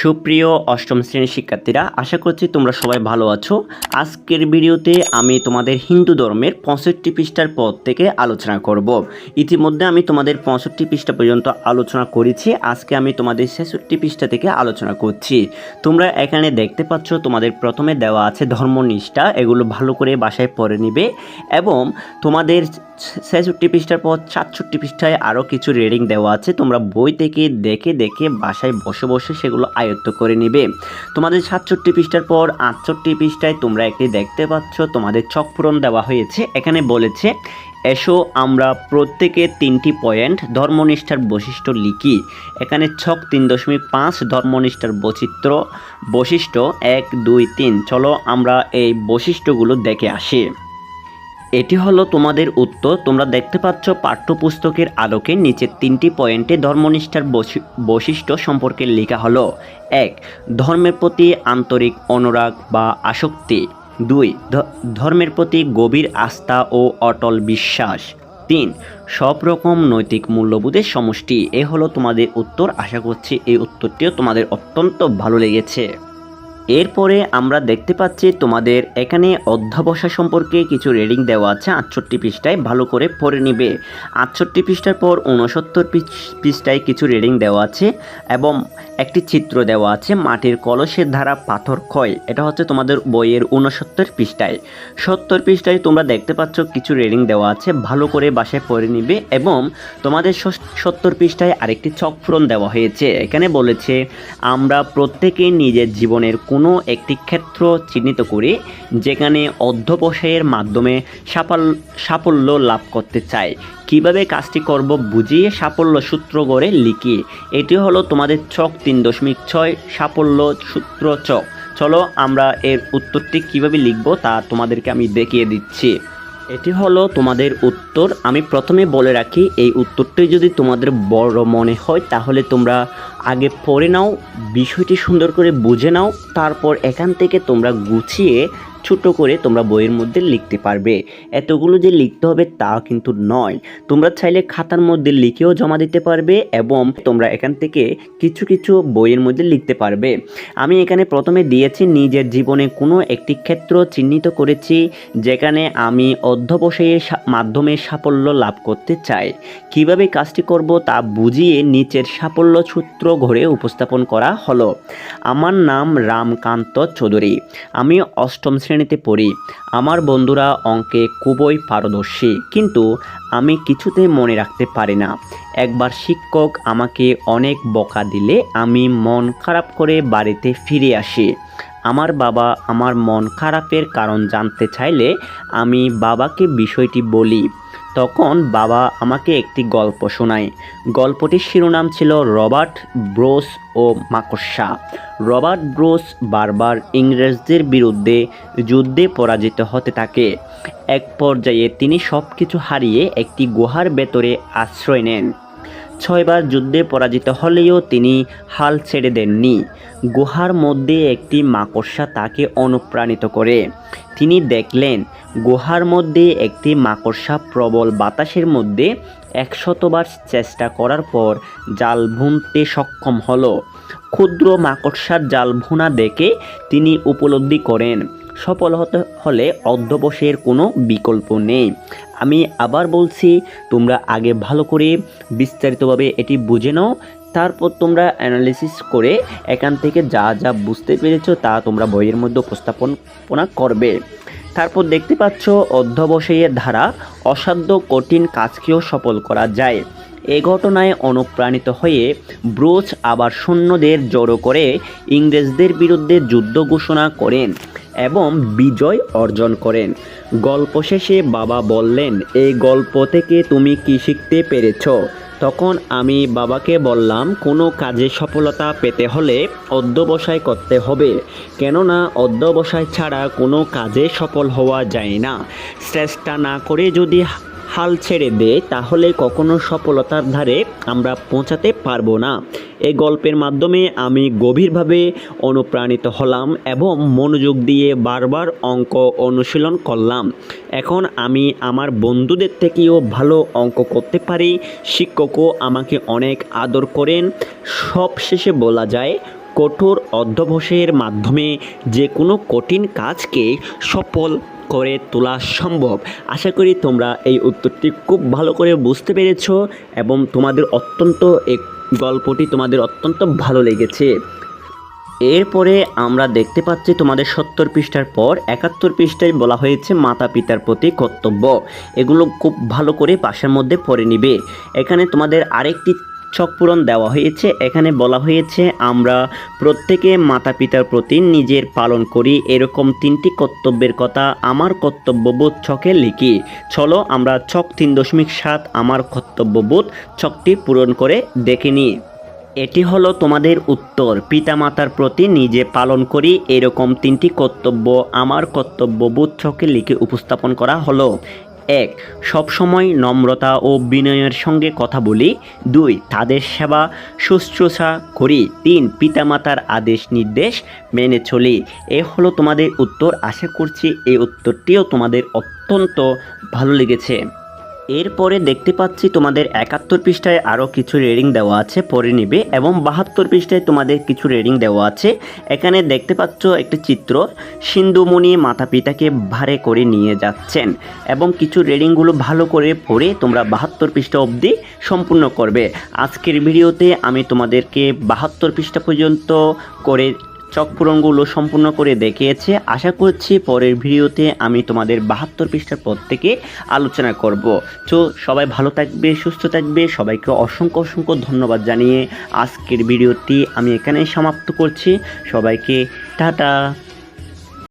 সুপ্রিয় অষ্টম শ্রেণির শিক্ষার্থীরা, আশা করছি তোমরা সবাই ভালো আছো। আজকের ভিডিওতে আমি তোমাদের হিন্দু ধর্মের পঁয়ষট্টি পৃষ্ঠার পদ থেকে আলোচনা করব। ইতিমধ্যে আমি তোমাদের পঁয়ষট্টি পৃষ্ঠা পর্যন্ত আলোচনা করেছি, আজকে আমি তোমাদের ছেষট্টি পৃষ্ঠা থেকে আলোচনা করছি। তোমরা এখানে দেখতে পাচ্ছ, তোমাদের প্রথমে দেওয়া আছে ধর্মনিষ্ঠা, এগুলো ভালো করে বাসায় পড়ে নিবে এবং তোমাদের ছেষট্টি পৃষ্ঠার পর সাতষট্টি পৃষ্ঠায় আরও কিছু রেডিং দেওয়া আছে। তোমরা বই থেকে দেখে দেখে বাসায় বসে বসে সেগুলো আয়ত্ত করে নেবে। তোমাদের সাতষট্টি পৃষ্ঠার পর আটষট্টি পৃষ্ঠায় তোমরা একটি দেখতে পাচ্ছ, তোমাদের চক পূরণ দেওয়া হয়েছে। এখানে বলেছে, এসো, আমরা প্রত্যেকে তিনটি পয়েন্ট ধর্মনিষ্ঠার বৈশিষ্ট্য লিখি। এখানে ছক তিন দশমিক পাঁচ ধর্মনিষ্ঠার বৈচিত্র্য বৈশিষ্ট্য এক, দুই, তিন। চলো, আমরা এই বৈশিষ্ট্যগুলো দেখে আসি। এটি হলো তোমাদের উত্তর। তোমরা দেখতে পাচ্ছ পাঠ্যপুস্তকের আলোকে নিচের তিনটি পয়েন্টে ধর্মনিষ্ঠার বৈশি- বৈশিষ্ট্য সম্পর্কে লেখা হলো, এক, ধর্মের প্রতি আন্তরিক অনুরাগ বা আসক্তি। দুই ধর্মের প্রতি গভীর আস্থা ও অটল বিশ্বাস। তিন, সব রকম নৈতিক মূল্যবোধের সমষ্টি। এ হলো তোমাদের উত্তর। আশা করছি এই উত্তরটিও তোমাদের অত্যন্ত ভালো লেগেছে। এরপরে আমরা দেখতে পাচ্ছি তোমাদের এখানে অধ্যাবসা সম্পর্কে কিছু রেডিং দেওয়া আছে। আটষট্টি পৃষ্ঠায় ভালো করে পড়ে নিবে। আটষট্টি পৃষ্ঠার পর উনসত্তর পৃষ্ঠায় কিছু রেডিং দেওয়া আছে এবং একটি চিত্র দেওয়া আছে, মাটির কলসের ধারা পাথর ক্ষয়। এটা হচ্ছে তোমাদের বইয়ের উনসত্তর পৃষ্ঠায়। সত্তর পৃষ্ঠায় তোমরা দেখতে পাচ্ছ কিছু রেডিং দেওয়া আছে, ভালো করে বাসায় পড়ে নিবে এবং তোমাদের সত্তর পৃষ্ঠায় আরেকটি চক পূরণ দেওয়া হয়েছে। এখানে বলেছে, আমরা প্রত্যেকে নিজের জীবনের কোনো একটি ক্ষেত্র চিহ্নিত করে যেখানে অধ্যবসায়ের মাধ্যমে সাফল, সাফল্য লাভ করতে চাই কীভাবে কাজটি করব বুঝিয়ে সাফল্য সূত্র গড়ে লিখি। এটি হলো তোমাদের চক তিন দশমিক ছয় সাফল্য সূত্র চক। চলো আমরা এর উত্তরটি কীভাবে লিখব তা তোমাদেরকে আমি দেখিয়ে দিচ্ছি। এটি হলো তোমাদের উত্তর। আমি প্রথমে বলে রাখি, এই উত্তরটি যদি তোমাদের বড় মনে হয়, তাহলে তোমরা আগে পড়ে নাও, বিষয়টি সুন্দর করে বুঝে নাও, তারপর এখান থেকে তোমরা গুছিয়ে ছোট করে তোমরা বইয়ের মধ্যে লিখতে পারবে। এতগুলো যে লিখতে হবে তা কিন্তু নয়। তোমরা চাইলে খাতার মধ্যে লিখেও জমা দিতে পারবে এবং তোমরা এখান থেকে কিছু কিছু বইয়ের মধ্যে লিখতে পারবে। আমি এখানে প্রথমে দিয়েছি নিজের জীবনে কোনো একটি ক্ষেত্র চিহ্নিত করেছি, যেখানে আমি অধ্যবসায়ের মাধ্যমে সাফল্য লাভ করতে চাই। কীভাবে কাজটি করব তা বুঝিয়ে নিচের সাফল্য সূত্র ঘরে উপস্থাপন করা হলো। আমার নাম রামকান্ত চৌধুরী। আমি অষ্টম শ্রেণীতে পড়ি। আমার বন্ধুরা অঙ্কে খুবই পারদর্শী, কিন্তু আমি কিছুতে মনে রাখতে পারি না। একবার শিক্ষক আমাকে অনেক বকা দিলে আমি মন খারাপ করে বাড়িতে ফিরে আসি। আমার বাবা আমার মন খারাপের কারণ জানতে চাইলে আমি বাবাকে বিষয়টি বলি। তখন বাবা আমাকে একটি গল্প শোনায়। গল্পটির শিরোনাম ছিল রবার্ট ব্রোস ও মাকসা রবার্ট ব্রোস বারবার ইংরেজদের বিরুদ্ধে যুদ্ধে পরাজিত হতে থাকে। এক পর্যায়ে তিনি সব কিছু হারিয়ে একটি গুহার ভেতরে আশ্রয় নেন। ছয়বার যুদ্ধে পরাজিত হলেও তিনি হাল ছেড়ে দেননি। গুহার মধ্যে একটি মাকড়সা তাকে অনুপ্রাণিত করে। তিনি দেখলেন, গুহার মধ্যে একটি মাকড়সা প্রবল বাতাসের মধ্যে একশতবার চেষ্টা করার পর জাল ভুনতে সক্ষম হলো। ক্ষুদ্র মাকড়সার জাল ভুনা দেখে তিনি উপলব্ধি করেন সফল হতে হলে অধ্যবসের কোনো বিকল্প নেই। আমি আবার বলছি, তোমরা আগে ভালো করে বিস্তারিতভাবে এটি বুঝে নাও, তারপর তোমরা অ্যানালিসিস করে এখান থেকে যা যা বুঝতে পেরেছ তা তোমরা বইয়ের মধ্যে উপস্থাপনা করবে। তারপর দেখতে পাচ্ছ অধ্যবসায়ের ধারা অসাধ্য, কঠিন, কাজকেও সফল করা যায়। এ ঘটনায় অনুপ্রাণিত হয়ে ব্রোচ আবার সৈন্যদের জড়ো করে ইংরেজদের বিরুদ্ধে যুদ্ধ ঘোষণা করেন। এবং বিজয় অর্জন করেন। গল্প শেষে বাবা বললেন, এই গল্প থেকে তুমি কি শিখতে পেরেছ? তখন আমি বাবাকে বললাম, কোনো কাজে সফলতা পেতে হলে অধ্যবসায় করতে হবে। কেননা অধ্যবসায় ছাড়া কোনো কাজে সফল হওয়া যায় না। চেষ্টা না করে যদি হাল ছেড়ে দেয় তাহলে কখনো সফলতার ধারে আমরা পৌঁছাতে পারব না। এই গল্পের মাধ্যমে আমি গভীরভাবে অনুপ্রাণিত হলাম এবং মনোযোগ দিয়ে বারবার অঙ্ক অনুশীলন করলাম। এখন আমি আমার বন্ধুদের থেকেও ভালো অঙ্ক করতে পারি, শিক্ষকও আমাকে অনেক আদর করেন। সব শেষে বলা যায়, কঠোর অধ্যবসের মাধ্যমে যে কোনো কঠিন কাজকে সফল করে তোলা সম্ভব। আশা করি তোমরা এই উত্তরটি খুব ভালো করে বুঝতে পেরেছ এবং তোমাদের অত্যন্ত এই গল্পটি তোমাদের অত্যন্ত ভালো লেগেছে। এরপরে আমরা দেখতে পাচ্ছি তোমাদের সত্তর পৃষ্ঠার পর একাত্তর পৃষ্ঠায় বলা হয়েছে মাতা পিতার প্রতি কর্তব্য। এগুলো খুব ভালো করে পাশের মধ্যে পড়ে নিবে। এখানে তোমাদের আরেকটি ছক পূরণ দেওয়া হয়েছে। এখানে বলা হয়েছে, আমরা প্রত্যেকে মাতা পিতার প্রতি নিজের পালন করি। এরকম তিনটি কর্তব্যের কথা আমার কর্তব্যবোধ ছকে লিখি। চলো আমরা ছক তিন দশমিক সাত আমার কর্তব্যবোধ ছকটি পূরণ করে দেখে নিই। এটি হলো তোমাদের উত্তর। পিতামাতার প্রতি নিজে পালন করি। এরকম তিনটি কর্তব্য আমার কর্তব্য বুচ্ছকে লিখে উপস্থাপন করা হলো। এক, সবসময় নম্রতা ও বিনয়ের সঙ্গে কথা বলি। দুই, তাদের সেবা শুশ্রূষা করি। তিন, পিতামাতার আদেশ নির্দেশ মেনে চলি। এ হলো তোমাদের উত্তর। আশা করছি এই উত্তরটিও তোমাদের অত্যন্ত ভালো লেগেছে। এরপরে দেখতে পাচ্ছি তোমাদের একাত্তর পৃষ্ঠায় আরও কিছু রেডিং দেওয়া আছে পরে নিবে, এবং বাহাত্তর পৃষ্ঠায় তোমাদের কিছু রেডিং দেওয়া আছে। এখানে দেখতে পাচ্ছ একটি চিত্র, সিন্ধুমণি মাতা পিতাকে ভারে করে নিয়ে যাচ্ছেন, এবং কিছু রেডিংগুলো ভালো করে পড়ে তোমরা বাহাত্তর পৃষ্ঠা অবধি সম্পূর্ণ করবে। আজকের ভিডিওতে আমি তোমাদেরকে বাহাত্তর পৃষ্ঠা পর্যন্ত করে চক পুরনগুলো সম্পূর্ণ করে দেখিয়েছে। আশা করছি পরের ভিডিওতে আমি তোমাদের বাহাত্তর পৃষ্ঠার পর থেকে আলোচনা করব। তো সবাই ভালো থাকবে, সুস্থ থাকবে। সবাইকে অসংখ্য অসংখ্য ধন্যবাদ জানিয়ে আজকের ভিডিওটি আমি এখানেই সমাপ্ত করছি। সবাইকে টাটা।